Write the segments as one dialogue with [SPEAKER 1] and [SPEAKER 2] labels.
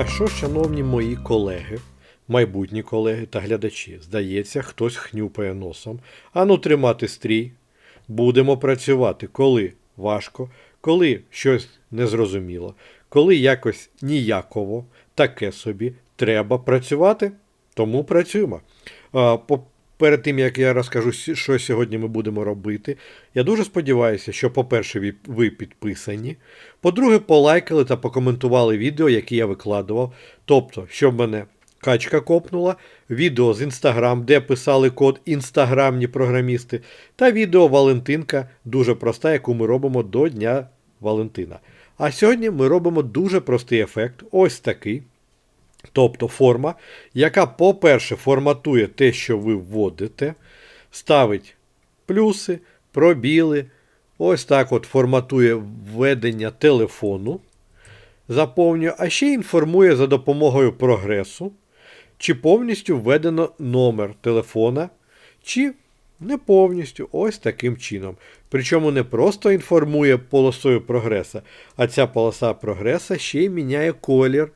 [SPEAKER 1] А що, шановні мої колеги, майбутні колеги та глядачі, здається, хтось хнюпає носом. Ану тримати стрій. Будемо працювати, коли важко, коли щось незрозуміло, коли якось ніяково, таке собі, треба працювати, тому працюємо. Перед тим як я розкажу, що сьогодні ми будемо робити, я дуже сподіваюся, що, по-перше, ви- підписані. По-друге, полайкали та покоментували відео, які я викладував. Тобто, щоб мене качка копнула, відео з Інстаграм, де писали код інстаграмні програмісти, та відео Валентинка, дуже проста, яку ми робимо до Дня Валентина. А сьогодні ми робимо дуже простий ефект, ось такий. Тобто форма, яка, по-перше, форматує те, що ви вводите, ставить плюси, пробіли, ось так от форматує введення телефону, заповнює, а ще інформує за допомогою прогресу, чи повністю введено номер телефона, чи не повністю, ось таким чином. Причому не просто інформує полосою прогреса, а ця полоса прогреса ще й міняє колір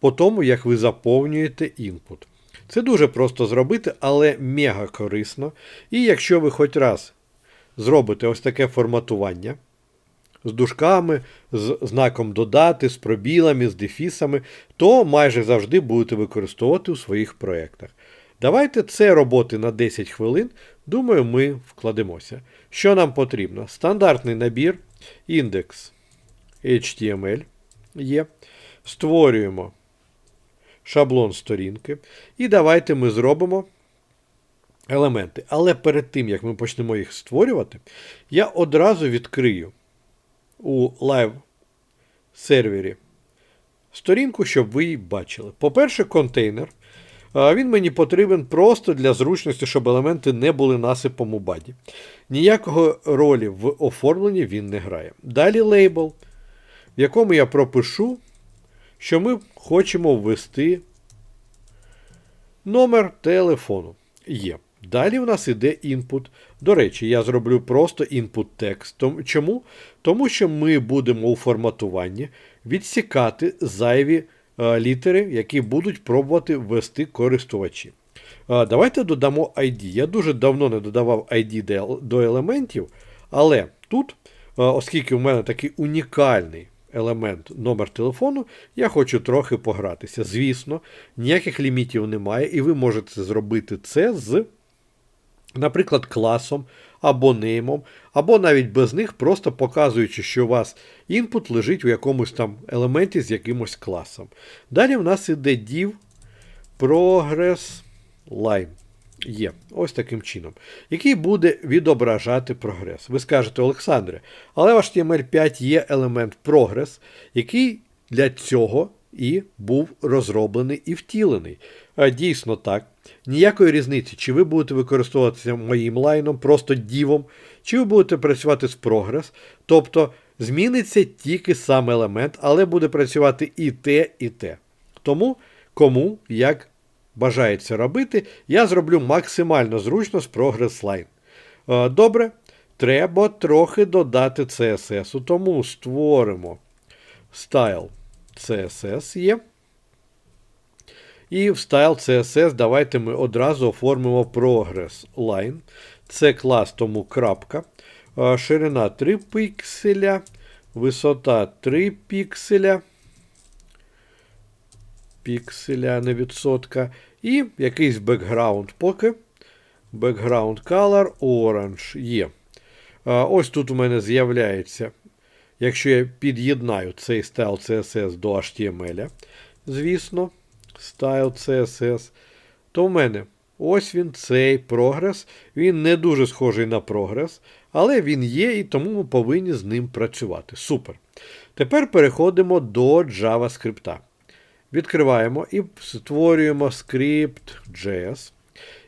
[SPEAKER 1] по тому, як ви заповнюєте інпут. Це дуже просто зробити, але мега корисно. І якщо ви хоч раз зробите ось таке форматування з дужками, з знаком додати, з пробілами, з дефісами, то майже завжди будете використовувати у своїх проєктах. Давайте це роботи на 10 хвилин. Думаю, ми вкладемося. Що нам потрібно? Стандартний набір, індекс HTML є. Створюємо шаблон сторінки. І давайте ми зробимо елементи. Але перед тим, як ми почнемо їх створювати, я одразу відкрию у лайв сервері сторінку, щоб ви її бачили. По-перше, контейнер. Він мені потрібен просто для зручності, щоб елементи не були насипом у баді. Ніякого ролі в оформленні він не грає. Далі лейбл, в якому я пропишу, що ми хочемо ввести номер телефону. Є. Далі в нас іде інпут. До речі, я зроблю просто інпут текст. Том- Чому? Тому що ми будемо у форматуванні відсікати зайві е, літери, які будуть пробувати ввести користувачі. Е, Давайте додамо ID. Я дуже давно не додавав ID до елементів, але тут, е, оскільки в мене такий унікальний елемент номер телефону, я хочу трохи погратися. Звісно, ніяких лімітів немає, і ви можете зробити це з, наприклад, класом або неймом, або навіть без них, просто показуючи, що у вас інпут лежить у якомусь там елементі з якимось класом. Далі в нас іде div progress line. Є, ось таким чином, який буде відображати прогрес. Ви скажете, Олександре, але в HTML5 є елемент прогрес, який для цього і був розроблений і втілений. Дійсно так. Ніякої різниці, чи ви будете використовуватися моїм лайном, просто дівом, чи ви будете працювати з прогрес. Тобто зміниться тільки сам елемент, але буде працювати і те, і те. Тому кому як бажається робити, я зроблю максимально зручно з Progress Line. Е, Добре, треба трохи додати CSS, тому створимо style CSS є. І в style CSS давайте ми одразу оформимо Progress Line. Це клас, тому крапка. Е, Ширина 3 пікселя, висота 3 пікселя пікселя, не відсотка. І якийсь бекграунд поки. Background color orange є. Ось тут у мене з'являється, якщо я під'єднаю цей style CSS до HTML, звісно, style CSS, то в мене ось він, цей прогрес. Він не дуже схожий на прогрес, але він є, і тому ми повинні з ним працювати. Супер. Тепер переходимо до JavaScript. Відкриваємо і створюємо скрипт JS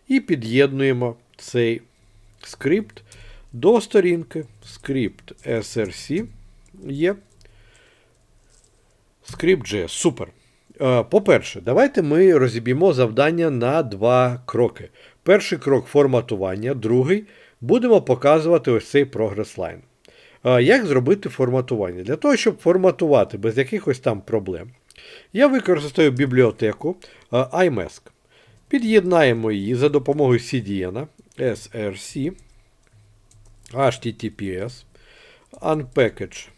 [SPEAKER 1] і під'єднуємо цей скрипт до сторінки. Скрипт src є. Скрипт JS. Супер. Е, По-перше, давайте ми розіб'ємо завдання на два кроки. Перший крок форматування, другий будемо показувати ось цей прогрес лайн. Е, Як зробити форматування? Для того, щоб форматувати без якихось там проблем, Я використаю бібліотеку е, iMask. Під'єднаємо її за допомогою CDN, SRC, HTTPS, Unpackage.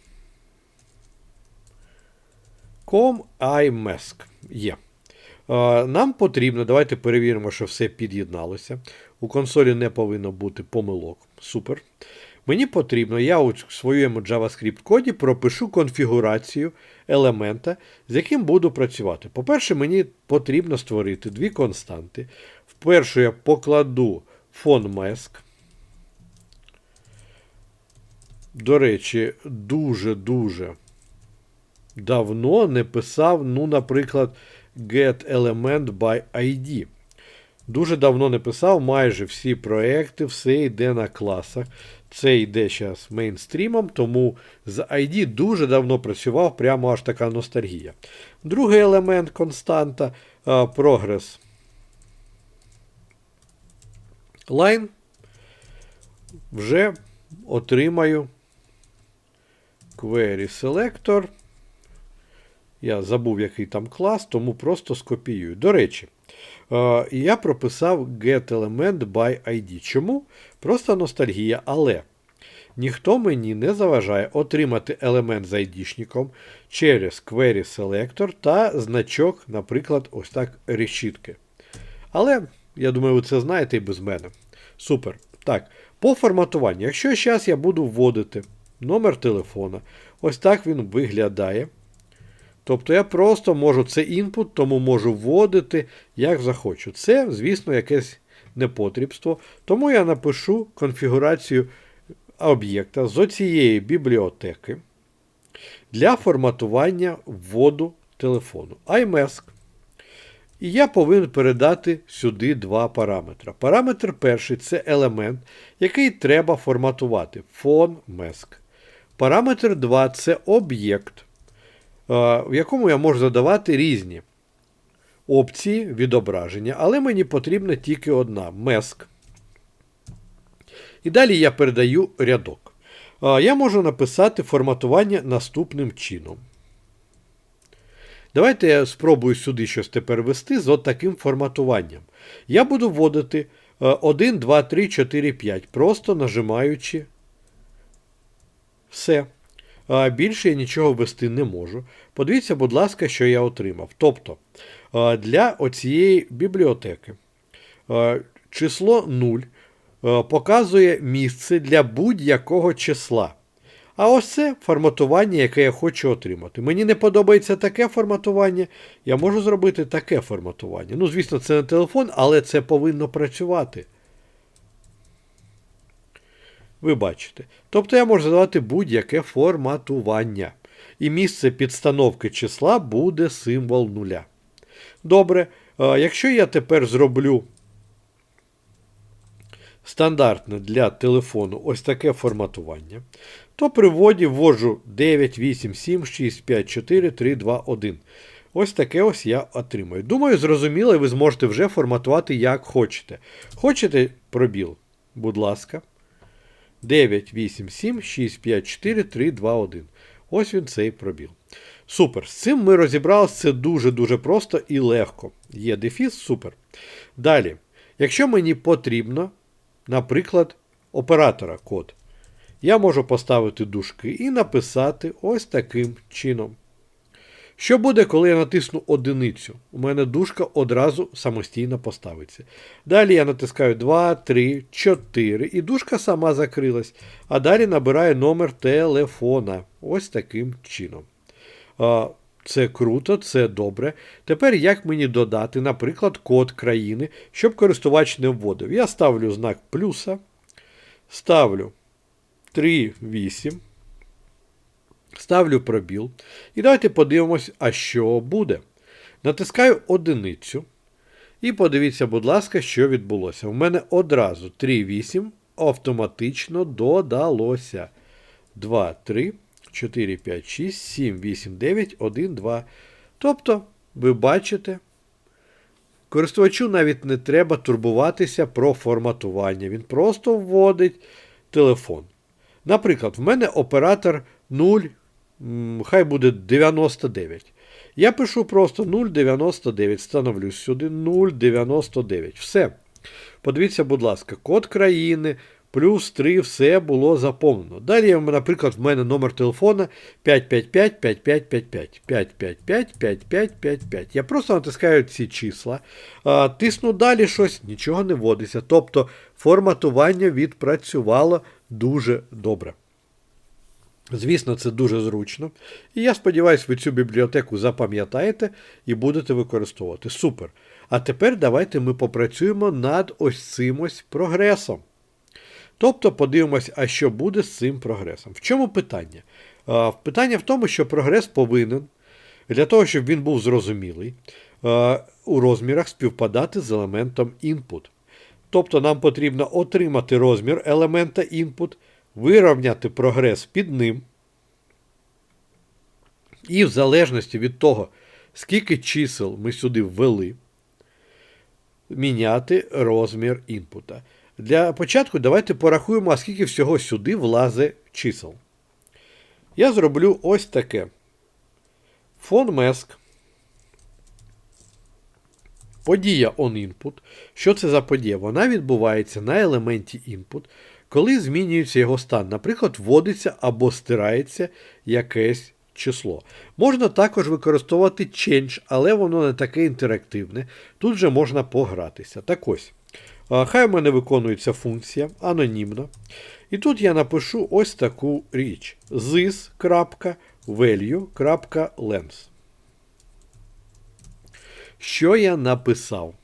[SPEAKER 1] Com iMask є. Е, Нам потрібно, давайте перевіримо, що все під'єдналося. У консолі не повинно бути помилок. Супер. Мені потрібно, я у своєму JavaScript коді пропишу конфігурацію елемента, з яким буду працювати. По-перше, мені потрібно створити дві константи. Вперше я покладу фон mask. До речі, дуже-дуже давно не писав, ну, наприклад, get element by ID. Дуже давно не писав майже всі проекти, все йде на класах. Це йде зараз мейнстрімом, тому з ID дуже давно працював, прямо аж така ностальгія. Другий елемент константа прогрес line. Вже отримаю query selector. Я забув, який там клас, тому просто скопіюю. До речі, е, я прописав getElement by ID. Чому? Просто ностальгія, але ніхто мені не заважає отримати елемент з ID-шником через query selector та значок, наприклад, ось так решітки. Але, я думаю, ви це знаєте і без мене. Супер. Так, по форматуванню. Якщо зараз я буду вводити номер телефона, ось так він виглядає. Тобто я просто можу це інпут, тому можу вводити, як захочу. Це, звісно, якесь непотрібство. Тому я напишу конфігурацію об'єкта з оцієї бібліотеки для форматування вводу телефону. iMask. І я повинен передати сюди два параметри. Параметр перший це елемент, який треба форматувати. MESC. Параметр 2 це об'єкт в якому я можу задавати різні опції відображення, але мені потрібна тільки одна MESC. І далі я передаю рядок. Я можу написати форматування наступним чином. Давайте я спробую сюди щось тепер ввести з от таким форматуванням. Я буду вводити 1, 2, 3, 4, 5, просто нажимаючи все. Більше я нічого ввести не можу. Подивіться, будь ласка, що я отримав. Тобто для оцієї бібліотеки число 0 показує місце для будь-якого числа. А ось це форматування, яке я хочу отримати. Мені не подобається таке форматування, я можу зробити таке форматування. Ну, звісно, це не телефон, але це повинно працювати. Ви бачите. Тобто я можу задавати будь-яке форматування. І місце підстановки числа буде символ нуля. Добре, якщо я тепер зроблю стандартне для телефону ось таке форматування, то при вводі ввожу 9, 8, 7, 6, 5, 4, 3, 2, 1. Ось таке ось я отримую. Думаю, зрозуміло, і ви зможете вже форматувати як хочете. Хочете пробіл? Будь ласка. 9, 8, 7, 6, 5, 4, 3, 2, 1. Ось він цей пробіл. Супер. З цим ми розібралися. Це дуже-дуже просто і легко. Є дефіс, супер. Далі. Якщо мені потрібно, наприклад, оператора код, я можу поставити дужки і написати ось таким чином. Що буде, коли я натисну одиницю? У мене дужка одразу самостійно поставиться. Далі я натискаю 2, 3, 4 і дужка сама закрилась. А далі набираю номер телефона. Ось таким чином. Це круто, це добре. Тепер як мені додати, наприклад, код країни, щоб користувач не вводив. Я ставлю знак плюса. Ставлю 3, 8. Ставлю пробіл. І давайте подивимось, а що буде. Натискаю одиницю. І подивіться, будь ласка, що відбулося. У мене одразу 3,8 автоматично додалося. 2, 3, 4, 5, 6, 7, 8, 9, 1, 2. Тобто, ви бачите, користувачу навіть не треба турбуватися про форматування. Він просто вводить телефон. Наприклад, в мене оператор 0 хай буде 99. Я пишу просто 0,99. Становлюсь сюди 0,99. Все. Подивіться, будь ласка, код країни. Плюс 3 все було заповнено. Далі, наприклад, в мене номер телефона 555 5555 555 5555. Я просто натискаю ці числа, тисну далі щось, нічого не вводиться. Тобто форматування відпрацювало дуже добре. Звісно, це дуже зручно. І я сподіваюся, ви цю бібліотеку запам'ятаєте і будете використовувати. Супер. А тепер давайте ми попрацюємо над ось цим ось прогресом. Тобто подивимось, а що буде з цим прогресом. В чому питання? Питання в тому, що прогрес повинен, для того, щоб він був зрозумілий, у розмірах співпадати з елементом input. Тобто нам потрібно отримати розмір елемента input, вирівняти прогрес під ним. І в залежності від того, скільки чисел ми сюди ввели, міняти розмір інпута. Для початку давайте порахуємо, а скільки всього сюди влазе чисел. Я зроблю ось таке. Фон меск. Подія onInput. Що це за подія? Вона відбувається на елементі input, коли змінюється його стан. Наприклад, вводиться або стирається якесь число. Можна також використовувати change, але воно не таке інтерактивне. Тут же можна погратися. Так ось. Хай в мене виконується функція анонімно. І тут я напишу ось таку річ: this.value.length. Що я написав?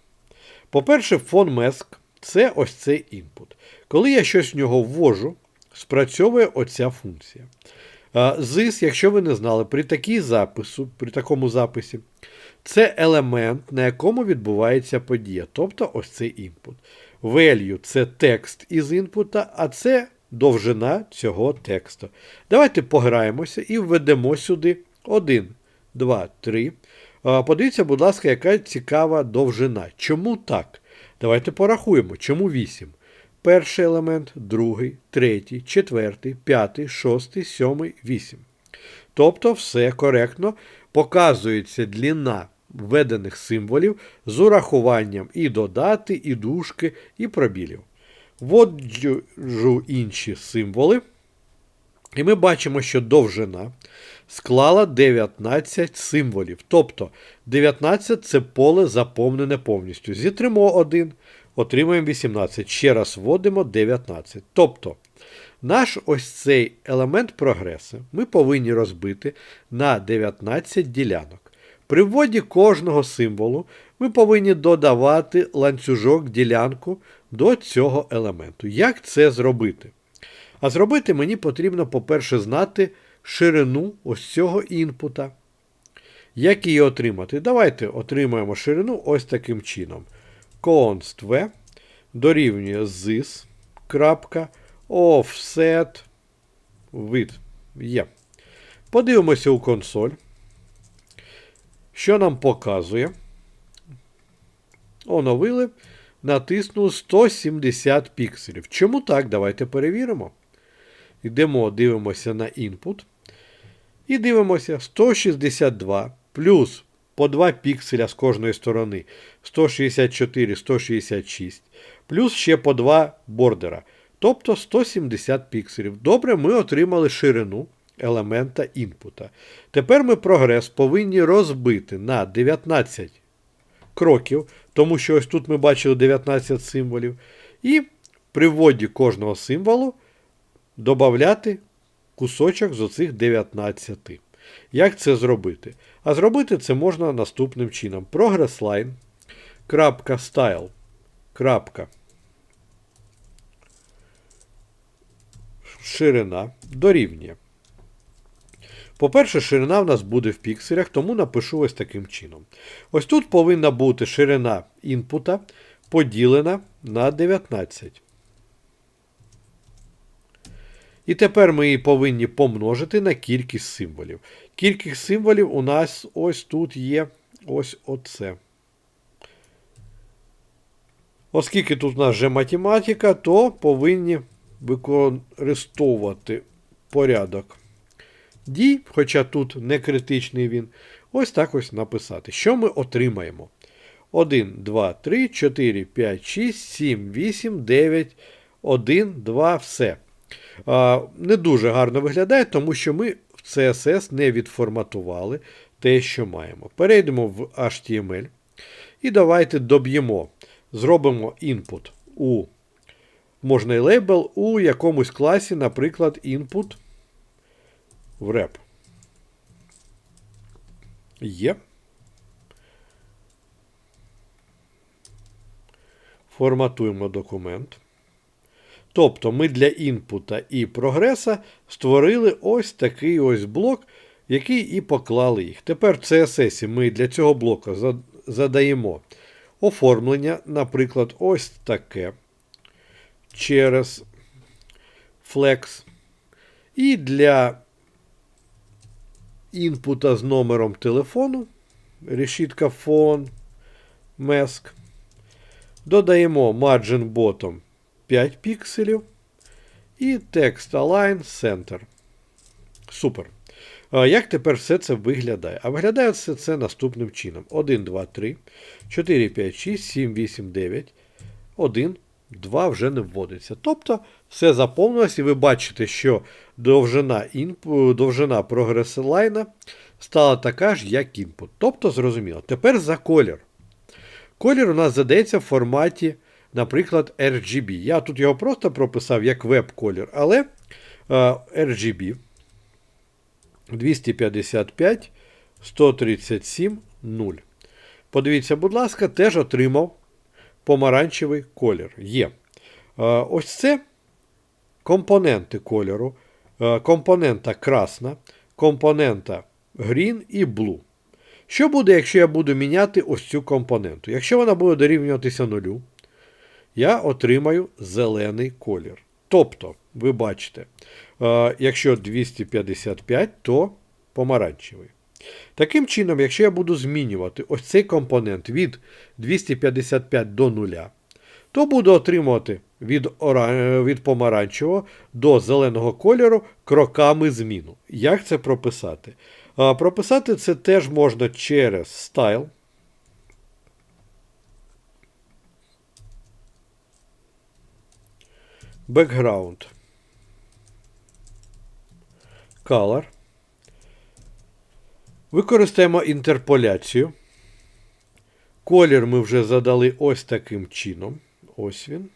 [SPEAKER 1] По-перше, фон MESC це ось цей інпут. Коли я щось в нього ввожу, спрацьовує оця функція. This, якщо ви не знали, при такій запису, при такому записі, це елемент, на якому відбувається подія, тобто ось цей інпут. Value це текст із інпута, а це довжина цього тексту. Давайте пограємося і введемо сюди 1, 2, 3. Подивіться, будь ласка, яка цікава довжина. Чому так? Давайте порахуємо, чому 8. Перший елемент, другий, третій, четвертий, п'ятий, шостий, сьомий, вісім. Тобто все коректно показується длина введених символів з урахуванням і додати, і дужки, і пробілів. Вводжу інші символи. І ми бачимо, що довжина склала 19 символів. Тобто 19 це поле заповнене повністю. Зітримо 1, отримаємо 18. Ще раз вводимо 19. Тобто, наш ось цей елемент прогресу ми повинні розбити на 19 ділянок. При вводі кожного символу ми повинні додавати ланцюжок ділянку до цього елементу. Як це зробити? А зробити мені потрібно, по-перше, знати ширину ось цього інпута. Як її отримати? Давайте отримаємо ширину ось таким чином. Const v дорівнює this, крапка, offset with є. Подивимося у консоль. Що нам показує? Оновили, натиснули 170 пікселів. Чому так? Давайте перевіримо. Йдемо, дивимося на input. І дивимося 162 плюс по 2 пікселя з кожної сторони 164, 166, плюс ще по 2 бордера. Тобто 170 пікселів. Добре, ми отримали ширину елемента інпута. Тепер ми прогрес повинні розбити на 19 кроків, тому що ось тут ми бачили 19 символів. І при вводі кожного символу додати кусочок з оцих 19. Як це зробити? А зробити це можна наступним чином. ProgressLine. Style. Ширина дорівнює. По-перше, ширина в нас буде в пікселях, тому напишу ось таким чином. Ось тут повинна бути ширина інпута поділена на 19. І тепер ми її повинні помножити на кількість символів. Кількість символів у нас ось тут є ось оце. Оскільки тут у нас вже математика, то повинні використовувати порядок дій, хоча тут не критичний він. ось так ось написати. Що ми отримаємо? 1, 2, 3, 4, 5, 6, 7, 8, 9, 1, 2, все. Не дуже гарно виглядає, тому що ми в CSS не відформатували те, що маємо. Перейдемо в HTML. І давайте доб'ємо. Зробимо input у можна і лейбл у якомусь класі, наприклад, input в rep. Є. Форматуємо документ. Тобто ми для інпута і прогреса створили ось такий ось блок, який і поклали їх. Тепер в CSS ми для цього блоку задаємо оформлення, наприклад, ось таке через Flex. І для інпута з номером телефону, решітка Phone, Mask. Додаємо Margin Bottom 5 пікселів. І Text Align Center. Супер. Як тепер все це виглядає? А виглядає все це наступним чином: 1, 2, 3, 4, 5, 6, 7, 8, 9, 1, 2 вже не вводиться. Тобто все заповнилось, і ви бачите, що довжина інпу, довжина прогрес лайна стала така ж, як інпут. Тобто, зрозуміло. Тепер за колір. Колір у нас задається в форматі, наприклад, RGB. Я тут його просто прописав як веб-колір, але RGB 255 137 0. Подивіться, будь ласка, теж отримав помаранчевий колір. Є. Uh, ось це компоненти кольору. Uh, компонента красна, компонента green і blue. Що буде, якщо я буду міняти ось цю компоненту? Якщо вона буде дорівнюватися нулю, я отримаю зелений колір. Тобто, ви бачите, якщо 255, то помаранчевий. Таким чином, якщо я буду змінювати ось цей компонент від 255 до 0, то буду отримувати від від помаранчевого до зеленого кольору кроками зміну. Як це прописати? Прописати це теж можна через Style. Background. Color. Використаємо інтерполяцію. Колір ми вже задали ось таким чином. Ось він.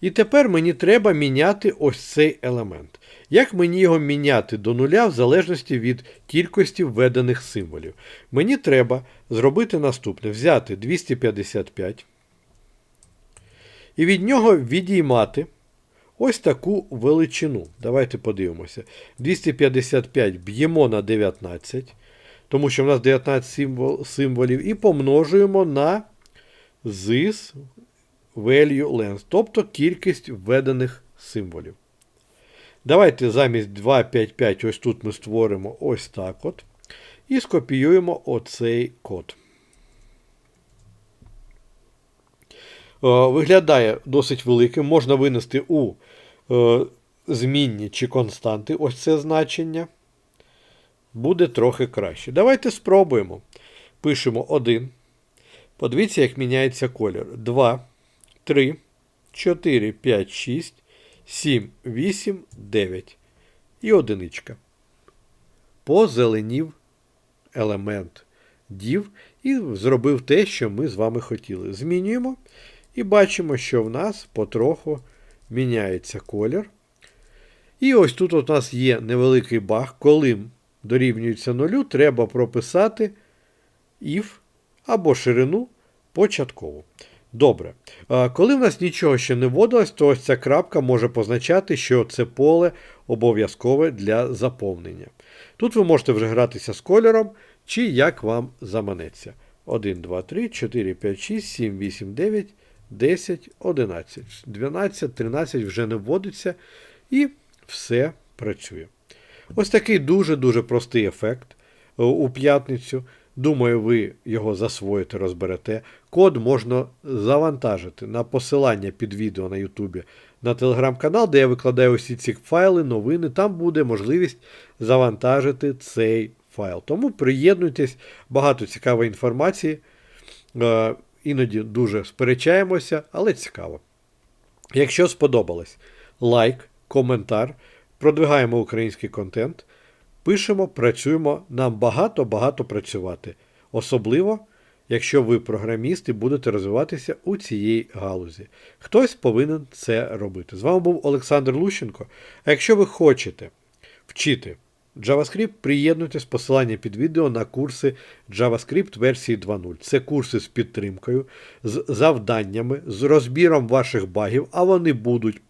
[SPEAKER 1] І тепер мені треба міняти ось цей елемент. Як мені його міняти до нуля в залежності від кількості введених символів? Мені треба зробити наступне: взяти 255 і від нього відіймати ось таку величину. Давайте подивимося. 255 б'ємо на 19, тому що в нас 19 символів, і помножуємо на ZIS value length, тобто кількість введених символів. Давайте замість 255 ось тут ми створимо ось так от. І скопіюємо оцей код. Виглядає досить великим. Можна винести у е, змінні чи константи ось це значення. Буде трохи краще. Давайте спробуємо. Пишемо 1. Подивіться, як міняється колір. 2. 3, 4, 5, 6, 7, 8, 9 і одиничка. Позеленів елемент дів і зробив те, що ми з вами хотіли. Змінюємо і бачимо, що в нас потроху міняється колір. І ось тут у нас є невеликий баг, коли дорівнюється нулю, треба прописати if або ширину початкову. Добре. Коли в нас нічого ще не вводилось, то ось ця крапка може позначати, що це поле обов'язкове для заповнення. Тут ви можете вже гратися з кольором, чи як вам заманеться. 1, 2, 3, 4, 5, 6, 7, 8, 9, 10, 11, 12, 13 вже не вводиться. І все працює. Ось такий дуже-дуже простий ефект е, у п'ятницю. Думаю, ви його засвоїте, розберете. Код можна завантажити на посилання під відео на Ютубі на телеграм-канал, де я викладаю усі ці файли, новини. Там буде можливість завантажити цей файл. Тому приєднуйтесь, багато цікавої інформації. Е, Іноді дуже сперечаємося, але цікаво. Якщо сподобалось, лайк, коментар, продвигаємо український контент, пишемо, працюємо, нам багато-багато працювати. Особливо, якщо ви програміст і будете розвиватися у цій галузі. Хтось повинен це робити. З вами був Олександр Лущенко. А якщо ви хочете вчити JavaScript, приєднуйтесь посилання під відео на курси JavaScript версії 2.0. Це курси з підтримкою, з завданнями, з розбіром ваших багів, а вони будуть.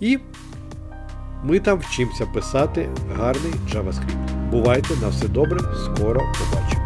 [SPEAKER 1] І ми там вчимося писати гарний JavaScript. Бувайте на все добре, скоро побачимо.